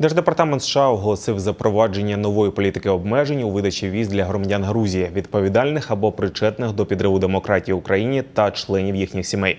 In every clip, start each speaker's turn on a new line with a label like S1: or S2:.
S1: Держдепартамент США оголосив запровадження нової політики обмежень у видачі віз для громадян Грузії, відповідальних або причетних до підриву демократії в Україні та членів їхніх сімей.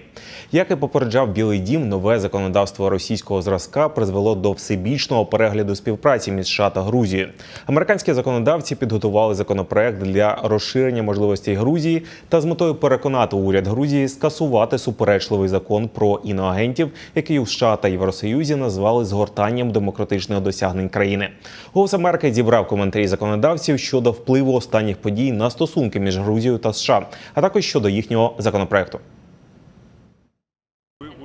S1: Як і попереджав Білий Дім, нове законодавство російського зразка призвело до всебічного перегляду співпраці між США та Грузією. Американські законодавці підготували законопроект для розширення можливостей Грузії та з метою переконати уряд Грузії скасувати суперечливий закон про іноагентів, який у США та Євросоюзі назвали згортанням демократичних досягнень країни. Голос Америки зібрав коментарі законодавців щодо впливу останніх подій на стосунки між Грузією та США, а також щодо їхнього законопроекту.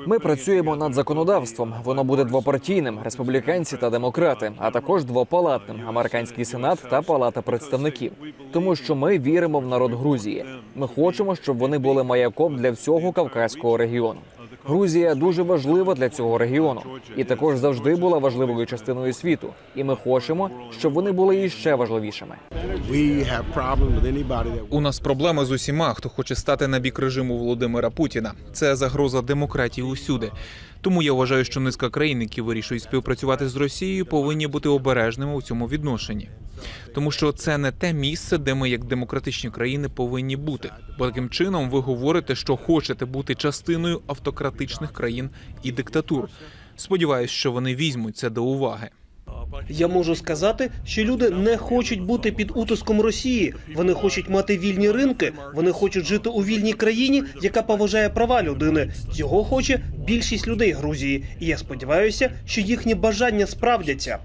S2: Ми працюємо над законодавством. Воно буде двопартійним республіканці та демократи, а також двопалатним американський сенат та палата представників. Тому що ми віримо в народ Грузії. Ми хочемо, щоб вони були маяком для всього кавказького регіону. Грузія дуже важлива для цього регіону, і також завжди була важливою частиною світу. І ми хочемо, щоб вони були іще важливішими.
S3: У нас проблеми з усіма, хто хоче стати на бік режиму Володимира Путіна. Це загроза демократії усюди. Тому я вважаю, що низка країн, які вирішують співпрацювати з Росією, повинні бути обережними у цьому відношенні. Тому що це не те місце, де ми, як демократичні країни, повинні бути. Бо таким чином ви говорите, що хочете бути частиною автократичних країн і диктатур. Сподіваюсь, що вони візьмуть це до уваги.
S4: Я можу сказати, що люди не хочуть бути під утиском Росії. Вони хочуть мати вільні ринки. Вони хочуть жити у вільній країні, яка поважає права людини. Цього хоче більшість людей Грузії. І я сподіваюся, що їхні бажання справдяться.